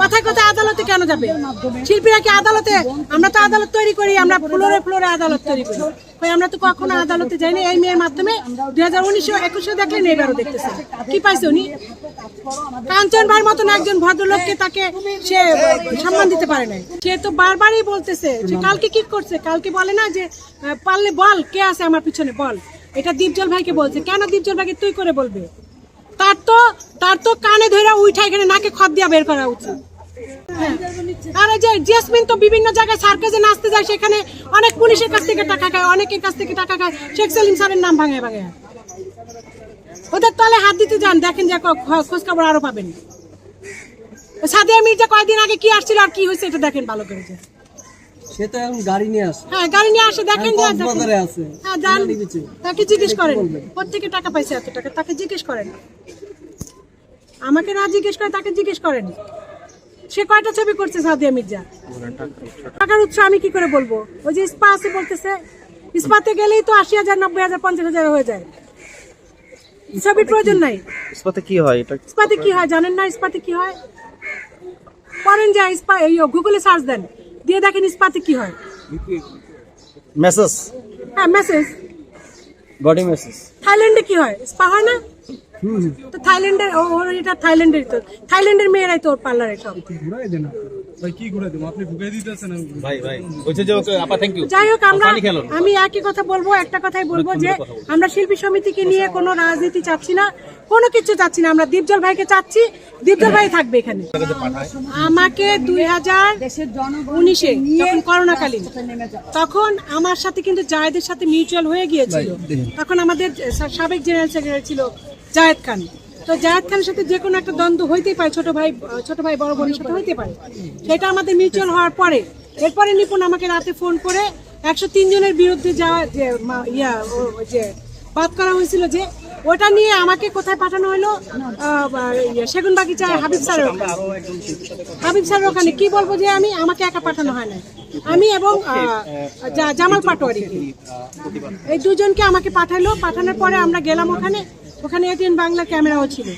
কথায় কথায় আদালতে কেন যাবে? শিল্পীরা কি আদালতে? আমরা তো আদালত তৈরি করি, আমরা ফ্লোরে ফ্লোরে আদালত তৈরি করি। আমরা তো কখনো আদালতে যাইনি। এই মেয়ের মাধ্যমে দুই হাজার উনিশশো একুশে দেখলেন এবারও দেখতেছে। কি পাইছে উনি? কাঞ্চন ভাইয়ের মতন একজন ভদ্রলোককে তাকে সে সম্মান দিতে পারে না সে তো বারবারই বলতেছে যে, কালকে কি করছে? কালকে বলে না যে পারলে বল, কে আছে আমার পিছনে? বল। এটা দীপজল ভাইকে বলছে। কেন দীপজল ভাইকে তুই করে বলবে? তার তো তার তো কানে ধরে উঠা এখানে, নাকে খত দিয়া বের করা উচিত হ্যাঁ। আর যে জেসমিন তো বিভিন্ন জায়গায় সার্কাসে নাচতে যায়, সেখানে অনেক পুলিশের কাছ থেকে টাকা খায়, অনেকের কাছ থেকে টাকা খায় শেখ সেলিম স্যারের নাম ভাঙে ভাঙে ওদের তলে হাত দিতে যান, দেখেন যে খোঁজ খবর আরও পাবেন সাদিয়া মির্জা কয়েকদিন আগে কি আসছিল আর কি হয়েছে, এটা দেখেন ভালো করে। সে তো এখন গাড়ি নিয়ে আসে। হ্যাঁ গাড়ি নিয়ে আসে দেখেন যে আছে। হ্যাঁ যান। তাকে জিজ্ঞেস করেন কোথেকে টাকা পাইছে এত টাকা তাকে জিজ্ঞেস করেন। আমাকে না জিজ্ঞেস করে তাকে জিজ্ঞেস করেন। সে কয়টা ছবি করছে সাদিয়া মির্জা টাকার উৎস আমি কি করে বলব? ওই যে স্পা আছে বলতেছে স্পাতে গেলেই তো আশি হাজার নব্বই হাজার পঞ্চাশ হাজার হয়ে যায়। ছবির প্রয়োজন নাই। ইস্পাতে কি হয়? এটা ইস্পাতে কি হয়? জানেন না ইস্পাতে কি হয়? পড়েন যা ইস্পা এই গুগলে সার্চ দেন। দিয়ে দেখেন ইস্পাতে কি হয়। মেসেজ হ্যাঁ মেসেজ বডি মেসেজ থাইল্যান্ডে কি হয়? স্পা হয় না? তো থাইল্যান্ডের ওর এটা থাইল্যান্ডের তো। থাইল্যান্ডের মেয়েরাই তো ওর পার্লারে সব ঘুরাই দেন ভাই কি ঘুরাই দেবো? আপনি ঢুকাই দিতেছেন ভাই ভাই বলছে যে ওকে আপা থ্যাংক ইউ যাই হোক আমরা আমি একই কথা বলব একটা কথাই বলব যে আমরা শিল্পী সমিতিকে নিয়ে কোনো রাজনীতি চাচ্ছি না কোনো কিছু চাচ্ছি না। আমরা দীপজল ভাইকে চাচ্ছি দীপজল ভাই থাকবে এখানে। আমাকে দুই হাজার উনিশে যখন করোনাকালীন তখন আমার সাথে কিন্তু জায়েদের সাথে মিউচুয়াল হয়ে গিয়েছিল। তখন আমাদের সাবেক জেনারেল সেক্রেটারি ছিল জায়েদ খান। তো জায়েদ খানের সাথে যে কোনো একটা দ্বন্দ্ব হইতেই পারে ছোট ভাই ছোট ভাই বড় বোনের সাথে হইতে পারে। সেটা আমাদের মিউচুয়াল হওয়ার পরে। এরপরে নিপুণ আমাকে রাতে ফোন করে একশো তিন জনের বিরুদ্ধে যাওয়া যে ইয়া যে বাদ করা হয়েছিল যে ওটা নিয়ে আমাকে কোথায় পাঠানো হলো ইয়ে, সেগুন বাগিচায় হাবিব স্যারের ওখানে। হাবিব স্যারের ওখানে। কি বলব যে আমি আমাকে একা পাঠানো হয় না আমি এবং জামাল পাটোয়ারি। এই দুজনকে আমাকে পাঠালো। পাঠানোর পরে আমরা গেলাম ওখানে। ওখানে এটিএন বাংলা ক্যামেরাও ছিল।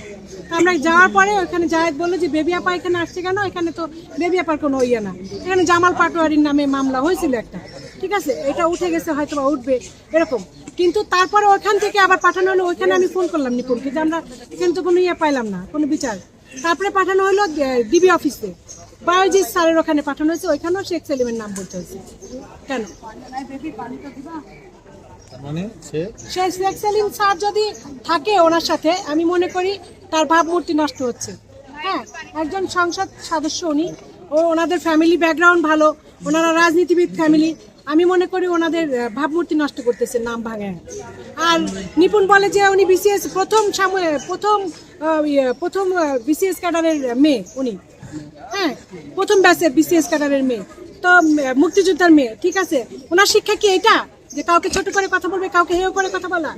আমরা যাওয়ার পরে ওখানে জায়েদ বলল যে, বেবি আপা এখানে আসছে কেন? এখানে তো বেবি আপার কোনো ইয়ে না। এখানে জামাল পাটোয়ারির নামে মামলা হয়েছিল একটা। ঠিক আছে? এটা উঠে গেছে হয়তো বা উঠবে, এরকম। কিন্তু তারপরে ওখান থেকে আবার পাঠানো হলো, ওইখানে আমি ফোন করলাম নিপুণকে যে, আমরা এখানে তো কোনো ইয়ে পাইলাম না, কোনো বিচার। তারপরে পাঠানো হলো ডিবি অফিসে। বায়োজিৎ স্যারের ওখানে পাঠানো হয়েছে, ওইখানেও শেখ সেলিমের নাম বলতে হয়েছে। কেন? মানে সে স্যার যদি থাকে ওনার সাথে আমি মনে করি তার ভাবমূর্তি নষ্ট হচ্ছে। হ্যাঁ একজন সংসদ সদস্য উনি ও ওনাদের ফ্যামিলি ব্যাকগ্রাউন্ড ভালো ওনারা রাজনীতিবিদ ফ্যামিলি আমি মনে করি ওনাদের ভাবমূর্তি নষ্ট করতেছে নাম ভাঙে। আর নিপুণ বলে যে উনি বিসিএস প্রথম প্রথম ইয়ে, প্রথম বিসিএস ক্যাডারের মেয়ে উনি। হ্যাঁ প্রথম ব্যাচের বিসিএস ক্যাডারের মেয়ে। তো মুক্তিযোদ্ধার মেয়ে ঠিক আছে? ওনার শিক্ষা কি এটা? যে কাউকে ছোট করে কথা বলবে কাউকে হেয় করে কথা বলা।